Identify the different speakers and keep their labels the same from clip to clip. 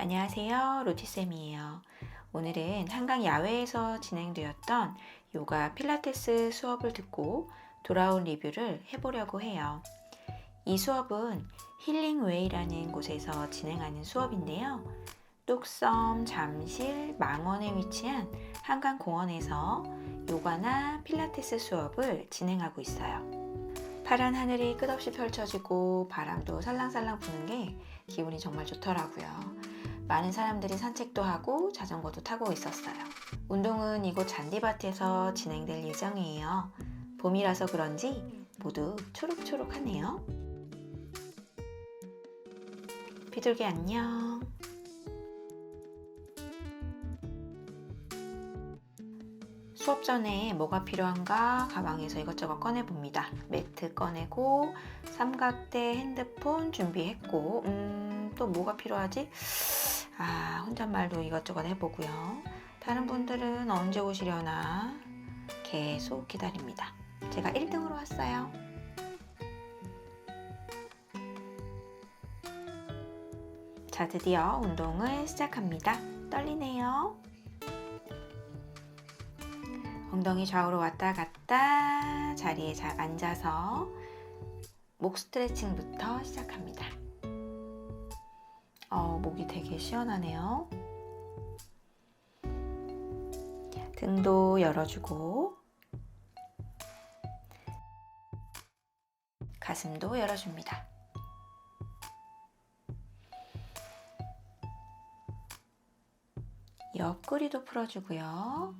Speaker 1: 안녕하세요. 로티쌤이에요. 오늘은 한강 야외에서 진행되었던 요가 필라테스 수업을 듣고 돌아온 리뷰를 해보려고 해요. 이 수업은 힐링웨이라는 곳에서 진행하는 수업인데요. 뚝섬, 잠실, 망원에 위치한 한강공원에서 요가나 필라테스 수업을 진행하고 있어요. 파란 하늘이 끝없이 펼쳐지고 바람도 살랑살랑 부는 게 기분이 정말 좋더라고요. 많은 사람들이 산책도 하고 자전거도 타고 있었어요. 운동은 이곳 잔디밭에서 진행될 예정이에요. 봄이라서 그런지 모두 초록초록하네요. 비둘기 안녕. 수업 전에 뭐가 필요한가 가방에서 이것저것 꺼내봅니다. 매트 꺼내고 삼각대, 핸드폰 준비했고 음, 또 뭐가 필요하지? 아, 혼잣말도 이것저것 해보고요. 다른 분들은 언제 오시려나 계속 기다립니다. 제가 1등으로 왔어요. 자, 드디어 운동을 시작합니다. 떨리네요. 엉덩이 좌우로 왔다 갔다 자리에 잘 앉아서 목 스트레칭부터 시작합니다. 어, 목이 되게 시원하네요. 등도 열어주고 가슴도 열어줍니다. 옆구리도 풀어주고요.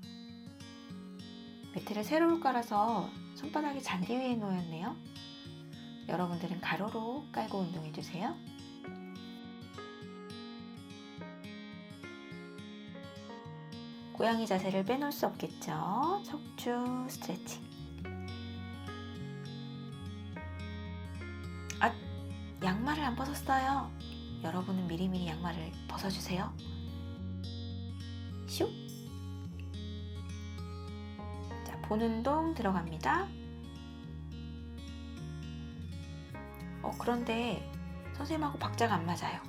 Speaker 1: 매트를 세로로 깔아서 손바닥이 잔디 위에 놓였네요. 여러분들은 가로로 깔고 운동해주세요. 고양이 자세를 빼놓을 수 없겠죠. 척추 스트레칭. 아, 양말을 안 벗었어요. 여러분은 미리미리 양말을 벗어주세요. 슉. 자, 보는 동 들어갑니다. 어, 그런데 선생님하고 박자가 안 맞아요.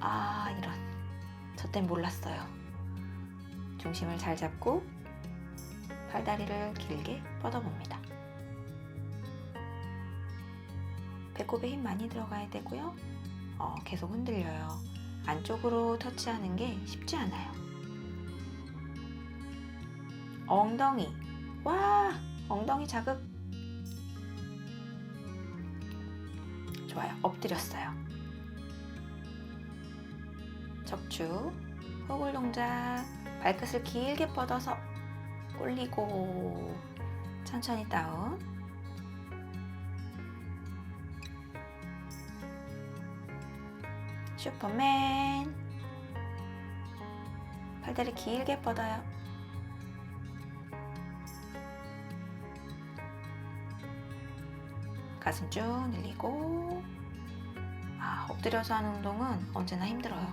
Speaker 1: 아, 이런. 저 땐 몰랐어요. 중심을 잘 잡고 팔다리를 길게 뻗어봅니다. 배꼽에 힘 많이 들어가야 되고요. 어, 계속 흔들려요. 안쪽으로 터치하는 게 쉽지 않아요. 엉덩이. 와! 엉덩이 자극. 좋아요. 엎드렸어요. 척추. 호글 동작. 발끝을 길게 뻗어서 올리고 천천히 다운. 슈퍼맨. 팔다리 길게 뻗어요. 가슴 쭉 늘리고. 아, 엎드려서 하는 운동은 언제나 힘들어요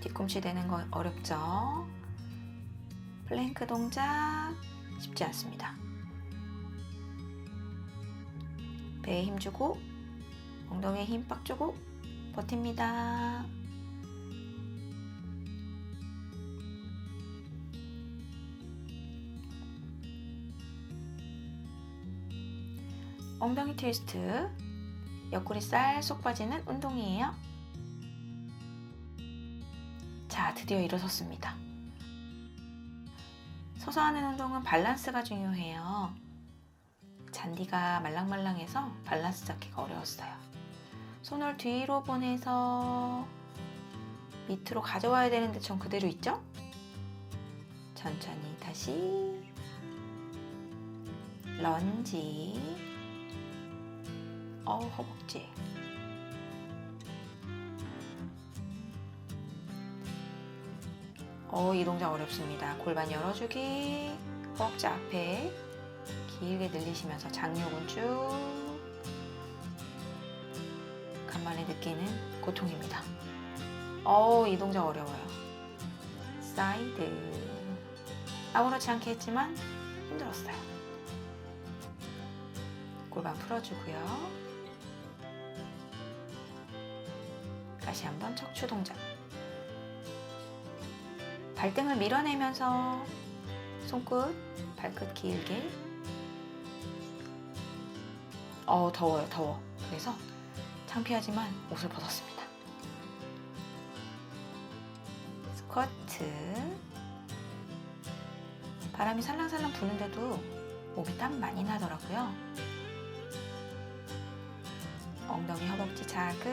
Speaker 1: 뒤꿈치 대는 거 어렵죠? 플랭크 동작 쉽지 않습니다. 배에 힘 주고 엉덩이에 힘 빡 주고 버팁니다. 엉덩이 트위스트 옆구리 살쏙 빠지는 운동이에요. 자, 드디어 일어섰습니다. 서서 하는 운동은 밸런스가 중요해요. 잔디가 말랑말랑해서 밸런스 잡기가 어려웠어요. 손을 뒤로 보내서 밑으로 가져와야 되는데 전 그대로 있죠? 천천히 다시 런지 어 허벅지 어, 이 동작 어렵습니다. 골반 열어주기, 허벅지 앞에 길게 늘리시면서 장요근 쭉 간만에 느끼는 고통입니다. 어, 이 동작 어려워요. 사이드. 아무렇지 않게 했지만 힘들었어요. 골반 풀어주고요. 다시 한번 척추 동작. 발등을 밀어내면서 손끝, 발끝 길게. 어, 더워요, 더워. 그래서 창피하지만 옷을 벗었습니다. 스쿼트. 바람이 살랑살랑 부는데도 몸에 땀 많이 나더라고요. 엉덩이 허벅지 자극.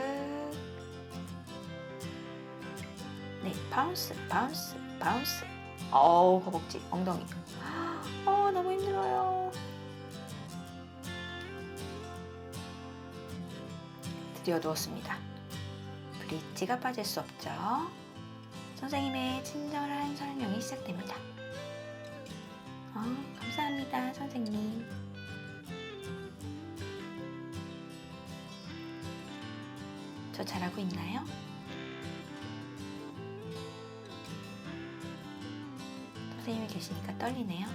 Speaker 1: 네, 바운스, 바운스, 바운스. 어우, 허벅지, 엉덩이. 어, 너무 힘들어요. 드디어 누웠습니다. 브릿지가 빠질 수 없죠. 선생님의 친절한 설명이 시작됩니다. 어, 감사합니다, 선생님. 저 잘하고 있나요? 선생님이 계시니까 떨리네요.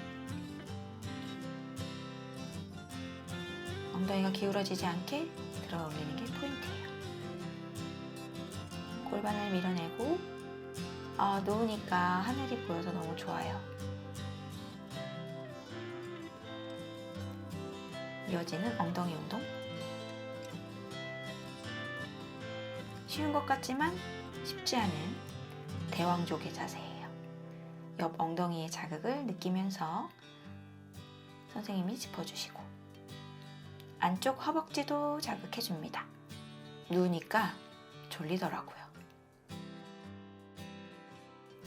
Speaker 1: 엉덩이가 기울어지지 않게 들어 올리는 게 포인트예요. 골반을 밀어내고 아, 누우니까 하늘이 보여서 너무 좋아요. 이어지는 엉덩이 운동. 쉬운 것 같지만 쉽지 않은 대왕족의 자세예요. 옆 엉덩이의 자극을 느끼면서 선생님이 짚어주시고 안쪽 허벅지도 자극해줍니다. 누우니까 졸리더라고요.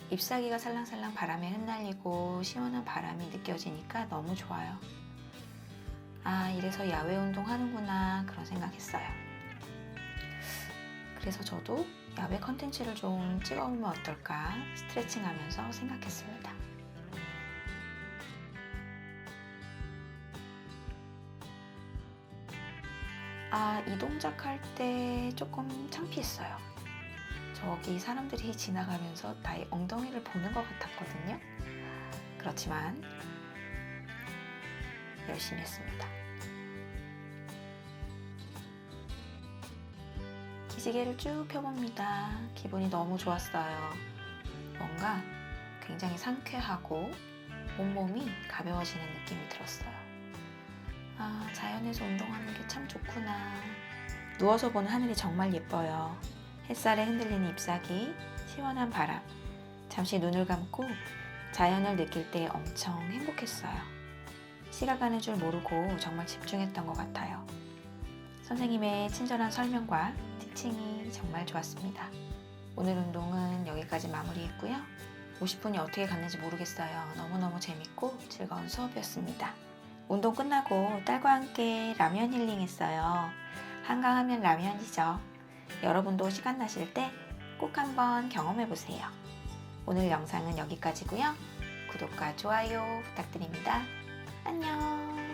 Speaker 1: 잎사귀가 살랑살랑 바람에 흩날리고 시원한 바람이 느껴지니까 너무 좋아요. 아, 이래서 야외 운동 하는구나 그런 생각했어요. 그래서 저도 야외 컨텐츠를 좀 찍어보면 어떨까 스트레칭 하면서 생각했습니다. 아, 이 동작 할 때 조금 창피했어요. 저기 사람들이 지나가면서 나의 엉덩이를 보는 것 같았거든요. 그렇지만 열심히 했습니다. 기지개를 쭉 펴봅니다. 기분이 너무 좋았어요. 뭔가 굉장히 상쾌하고 온몸이 가벼워지는 느낌이 들었어요. 아, 자연에서 운동하는 게 참 좋구나. 누워서 보는 하늘이 정말 예뻐요. 햇살에 흔들리는 잎사귀, 시원한 바람. 잠시 눈을 감고 자연을 느낄 때 엄청 행복했어요. 시간 가는 줄 모르고 정말 집중했던 것 같아요. 선생님의 친절한 설명과 티칭이 정말 좋았습니다. 오늘 운동은 여기까지 마무리했고요. 50분이 어떻게 갔는지 모르겠어요. 너무너무 재밌고 즐거운 수업이었습니다. 운동 끝나고 딸과 함께 라면 힐링 했어요. 한강하면 라면이죠. 여러분도 시간 나실 때 꼭 한번 경험해 보세요. 오늘 영상은 여기까지고요. 구독과 좋아요 부탁드립니다. 안녕.